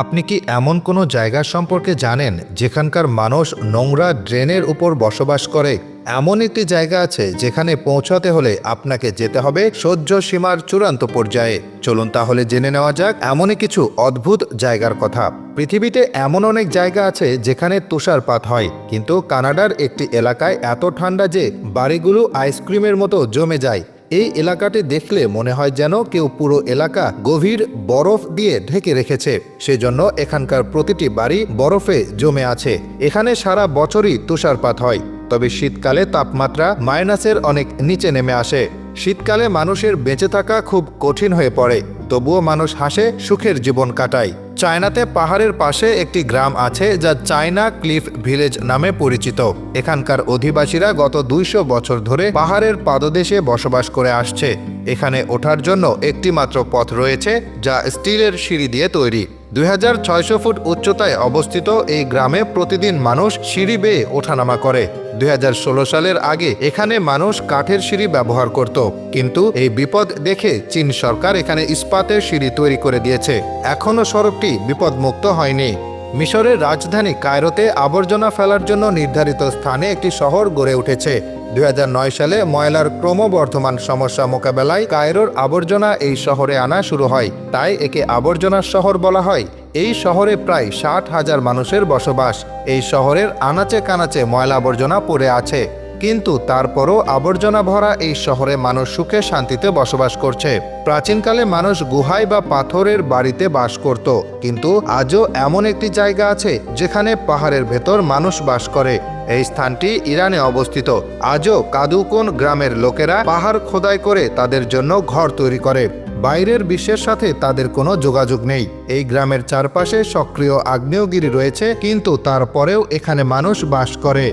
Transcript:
আপনি কি এমন কোনো জায়গা সম্পর্কে জানেন যেখানকার মানুষ নোংরা ড্রেনের উপর বসবাস করে? এমন একটি জায়গা আছে যেখানে পৌঁছাতে হলে আপনাকে যেতে হবে সহ্য সীমার চূড়ান্ত পর্যায়ে। চলুন তাহলে জেনে নেওয়া যাক এমনই কিছু অদ্ভুত জায়গার কথা। পৃথিবীতে এমন অনেক জায়গা আছে যেখানে তুষারপাত হয়, কিন্তু কানাডার একটি এলাকায় এত ঠান্ডা যে বাড়িগুলো আইসক্রিমের মতো জমে যায়। এই এলাকাটি দেখলে মনে হয় যেন কেউ পুরো এলাকা গভীর বরফ দিয়ে ঢেকে রেখেছে। সেজন্য এখানকার প্রতিটি বাড়ি বরফে জমে আছে। এখানে সারা বছরই তুষারপাত হয়, তবে শীতকালে তাপমাত্রা মাইনাসের অনেক নিচে নেমে আসে। শীতকালে মানুষের বেঁচে থাকা খুব কঠিন হয়ে পড়ে, তবুও মানুষ হাসে সুখের জীবন কাটায়। চায়নাতে পাহাড়ের পাশে একটি গ্রাম আছে যা চায়না ক্লিফ ভিলেজ নামে পরিচিত। এখানকার অধিবাসীরা গত দুইশো বছর ধরে পাহাড়ের পাদদেশে বসবাস করে আসছে। এখানে ওঠার জন্য একটি মাত্র পথ রয়েছে যা স্টিলের সিঁড়ি দিয়ে তৈরি। দুই হাজার ছয়শো ফুট উচ্চতায় অবস্থিত এই গ্রামে প্রতিদিন মানুষ সিঁড়ি বেয়ে ওঠানামা করে। দুই হাজার ষোলো সালের আগে এখানে মানুষ কাঠের সিঁড়ি ব্যবহার করত। কিন্তু এই বিপদ দেখে চীন সরকার এখানে ইস্পাতের সিঁড়ি তৈরি করে দিয়েছে। এখনও সড়কটি বিপদমুক্ত হয়নি। মিশরের রাজধানী কায়রোতে আবর্জনা ফেলার জন্য নির্ধারিত স্থানে একটি শহর গড়ে উঠেছে। দুই হাজার নয় সালে ময়লার ক্রমবর্ধমান সমস্যা মোকাবেলায় কায়রোর আবর্জনা এই শহরে আনা শুরু হয়। তাই একে আবর্জনার শহর বলা হয়। এই শহরে প্রায় ষাট হাজার মানুষের বসবাস। এই শহরের আনাচে কানাচে ময়লা আবর্জনা পড়ে আছে। কিন্তু তারপরও আবর্জনা ভরা এই শহরে মানুষ সুখে শান্তিতে বসবাস করছে। প্রাচীনকালে মানুষ গুহায় বা পাথরের বাড়িতে বাস করত। কিন্তু আজও এমন একটি জায়গা আছে যেখানে পাহাড়ের ভেতর মানুষ বাস করে। এই স্থানটি ইরানে অবস্থিত। আজও কাদুকোন গ্রামের লোকেরা পাহাড় খোদাই করে তাদের জন্য ঘর তৈরি করে। বাইরের বিশ্বের সাথে তাদের কোনো যোগাযোগ নেই। এই গ্রামের চারপাশে সক্রিয় আগ্নেয়গিরি রয়েছে, কিন্তু তারপরেও এখানে মানুষ বাস করে।